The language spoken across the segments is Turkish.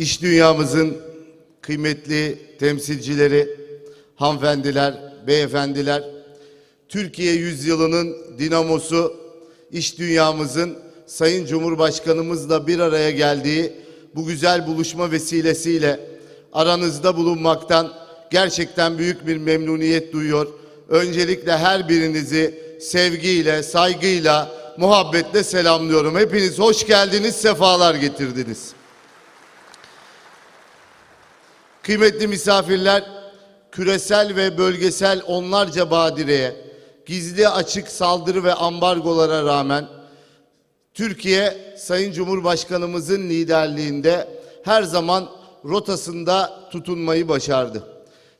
İş dünyamızın kıymetli temsilcileri, hanımefendiler, beyefendiler, Türkiye yüzyılının dinamosu, iş dünyamızın Sayın Cumhurbaşkanımızla bir araya geldiği bu güzel buluşma vesilesiyle aranızda bulunmaktan gerçekten büyük bir memnuniyet duyuyor. Öncelikle her birinizi sevgiyle, saygıyla, muhabbetle selamlıyorum. Hepiniz hoş geldiniz, sefalar getirdiniz. Kıymetli misafirler, küresel ve bölgesel onlarca badireye, gizli açık saldırı ve ambargolara rağmen Türkiye Sayın Cumhurbaşkanımızın liderliğinde her zaman rotasında tutunmayı başardı.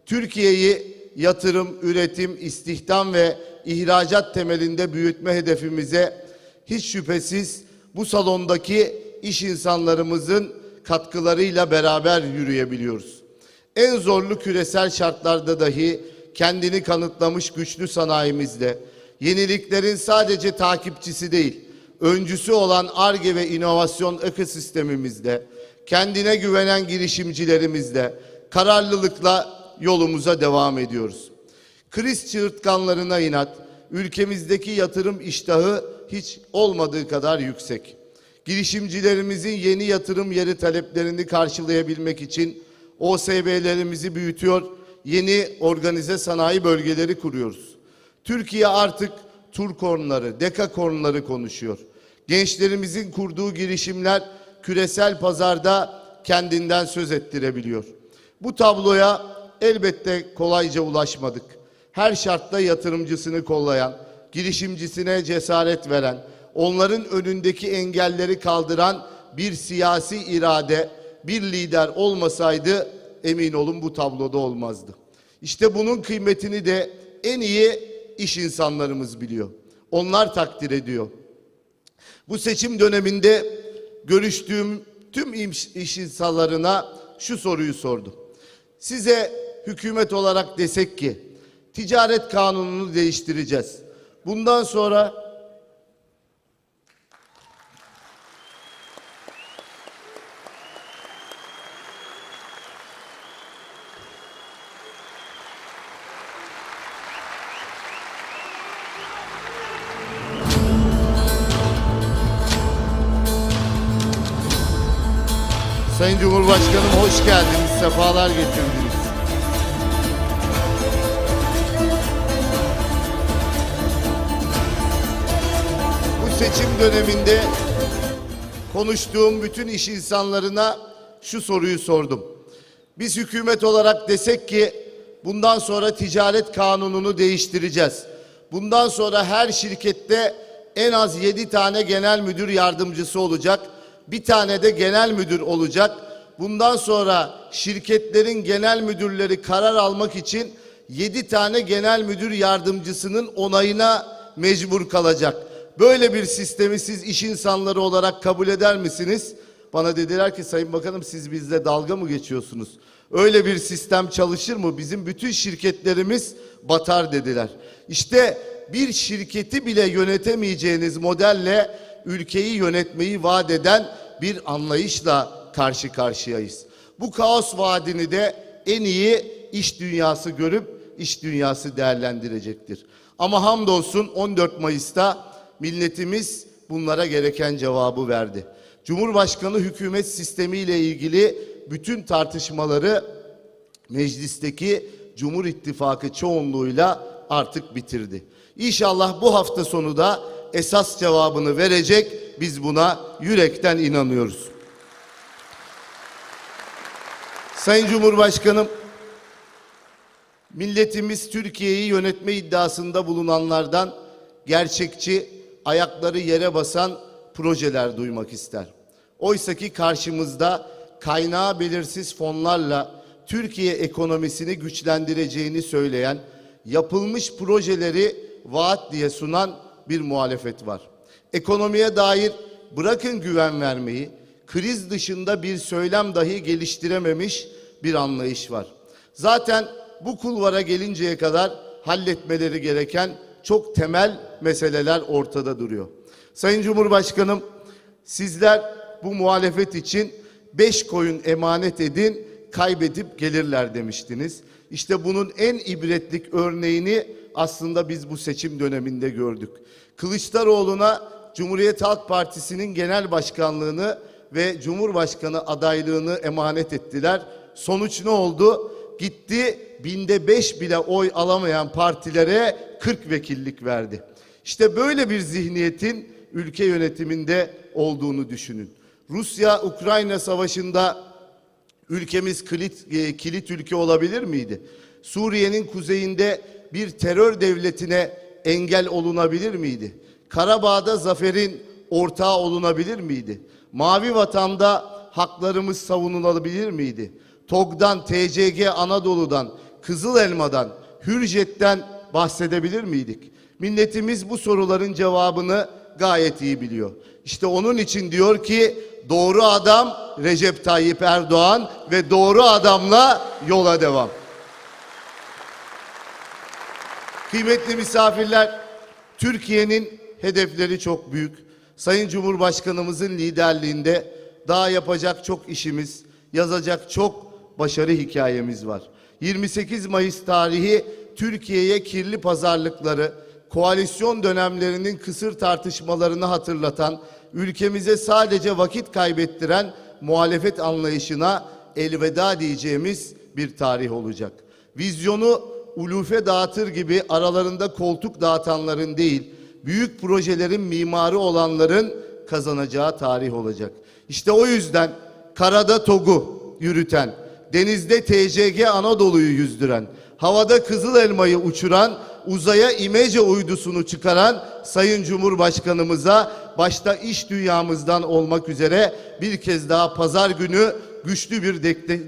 Türkiye'yi yatırım, üretim, istihdam ve ihracat temelinde büyütme hedefimize hiç şüphesiz bu salondaki iş insanlarımızın katkılarıyla beraber yürüyebiliyoruz. En zorlu küresel şartlarda dahi kendini kanıtlamış güçlü sanayimizde yeniliklerin sadece takipçisi değil, öncüsü olan ARGE ve inovasyon ekosistemimizde, kendine güvenen girişimcilerimizde kararlılıkla yolumuza devam ediyoruz. Kriz çığırtkanlarına inat, ülkemizdeki yatırım iştahı hiç olmadığı kadar yüksek. Girişimcilerimizin yeni yatırım yeri taleplerini karşılayabilmek için OSB'lerimizi büyütüyor, yeni organize sanayi bölgeleri kuruyoruz. Türkiye artık Turkornları, Dekakornları konuşuyor. Gençlerimizin kurduğu girişimler küresel pazarda kendinden söz ettirebiliyor. Bu tabloya elbette kolayca ulaşmadık. Her şartta yatırımcısını kollayan, girişimcisine cesaret veren, onların önündeki engelleri kaldıran bir siyasi irade, bir lider olmasaydı emin olun bu tabloda olmazdı. İşte bunun kıymetini de en iyi iş insanlarımız biliyor. Onlar takdir ediyor. Bu seçim döneminde görüştüğüm tüm iş, insanlarına şu soruyu sordum. Size hükümet olarak desek ki ticaret kanununu değiştireceğiz. Bundan sonra Sayın Cumhurbaşkanım hoş geldiniz, sefalar getirdiniz. Bu seçim döneminde konuştuğum bütün iş insanlarına şu soruyu sordum. Biz hükümet olarak desek ki bundan sonra ticaret kanununu değiştireceğiz. Bundan sonra her şirkette en az 7 tane genel müdür yardımcısı olacak. Bir tane de genel müdür olacak. Bundan sonra şirketlerin genel müdürleri karar almak için 7 tane genel müdür yardımcısının onayına mecbur kalacak. Böyle bir sistemi siz iş insanları olarak kabul eder misiniz? Bana dediler ki Sayın Bakanım siz bizle dalga mı geçiyorsunuz? Öyle bir sistem çalışır mı? Bizim bütün şirketlerimiz batar dediler. İşte bir şirketi bile yönetemeyeceğiniz modelle ülkeyi yönetmeyi vaat eden bir anlayışla karşı karşıyayız. Bu kaos vaadini de en iyi iş dünyası görüp iş dünyası değerlendirecektir. Ama hamdolsun 14 Mayıs'ta milletimiz bunlara gereken cevabı verdi. Cumhurbaşkanı hükümet sistemiyle ilgili bütün tartışmaları meclisteki Cumhur İttifakı çoğunluğuyla artık bitirdi. İnşallah bu hafta sonu da esas cevabını verecek. Biz buna yürekten inanıyoruz. Sayın Cumhurbaşkanım, milletimiz Türkiye'yi yönetme iddiasında bulunanlardan gerçekçi, ayakları yere basan projeler duymak ister. Oysa ki karşımızda kaynağı belirsiz fonlarla Türkiye ekonomisini güçlendireceğini söyleyen, yapılmış projeleri vaat diye sunan bir muhalefet var. Ekonomiye dair bırakın güven vermeyi, kriz dışında bir söylem dahi geliştirememiş bir anlayış var. Zaten bu kulvara gelinceye kadar halletmeleri gereken çok temel meseleler ortada duruyor. Sayın Cumhurbaşkanım, sizler bu muhalefet için beş koyun emanet edin, kaybedip gelirler demiştiniz. İşte bunun en ibretlik örneğini aslında biz bu seçim döneminde gördük. Kılıçdaroğlu'na Cumhuriyet Halk Partisi'nin genel başkanlığını ve Cumhurbaşkanı adaylığını emanet ettiler. Sonuç ne oldu? Gitti binde beş bile oy alamayan partilere 40 vekillik verdi. İşte böyle bir zihniyetin ülke yönetiminde olduğunu düşünün. Rusya-Ukrayna savaşında ülkemiz kilit, e, kilit ülke olabilir miydi? Suriye'nin kuzeyinde bir terör devletine engel olunabilir miydi? Karabağ'da zaferin ortağı olunabilir miydi? Mavi vatanda haklarımız savunulabilir miydi? TOG'dan, TCG Anadolu'dan, Kızıl Elma'dan, Hürjet'ten bahsedebilir miydik? Milletimiz bu soruların cevabını gayet iyi biliyor. İşte onun için diyor ki doğru adam Recep Tayyip Erdoğan ve doğru adamla yola devam. Kıymetli misafirler, Türkiye'nin hedefleri çok büyük. Sayın Cumhurbaşkanımızın liderliğinde daha yapacak çok işimiz, yazacak çok başarı hikayemiz var. 28 Mayıs tarihi Türkiye'ye kirli pazarlıkları, koalisyon dönemlerinin kısır tartışmalarını hatırlatan, ülkemize sadece vakit kaybettiren muhalefet anlayışına elveda diyeceğimiz bir tarih olacak. Vizyonu ulufe dağıtır gibi aralarında koltuk dağıtanların değil, büyük projelerin mimarı olanların kazanacağı tarih olacak. İşte o yüzden karada TOG'u yürüten, denizde TCG Anadolu'yu yüzdüren, havada Kızıl Elma'yı uçuran, uzaya imece uydusunu çıkaran Sayın Cumhurbaşkanımıza başta iş dünyamızdan olmak üzere bir kez daha pazar günü güçlü bir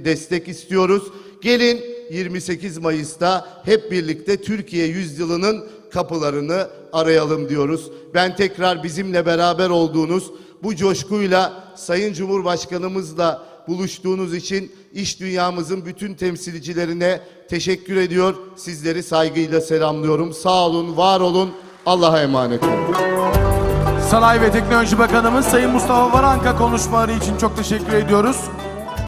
destek istiyoruz. Gelin 28 Mayıs'ta hep birlikte Türkiye yüzyılının kapılarını arayalım diyoruz. Ben tekrar bizimle beraber olduğunuz bu coşkuyla Sayın Cumhurbaşkanımızla buluştuğunuz için iş dünyamızın bütün temsilcilerine teşekkür ediyor. Sizleri saygıyla selamlıyorum. Sağ olun, var olun. Allah'a emanet olun. Sanayi ve Teknoloji Bakanımız Sayın Mustafa Varanka konuşmaları için çok teşekkür ediyoruz.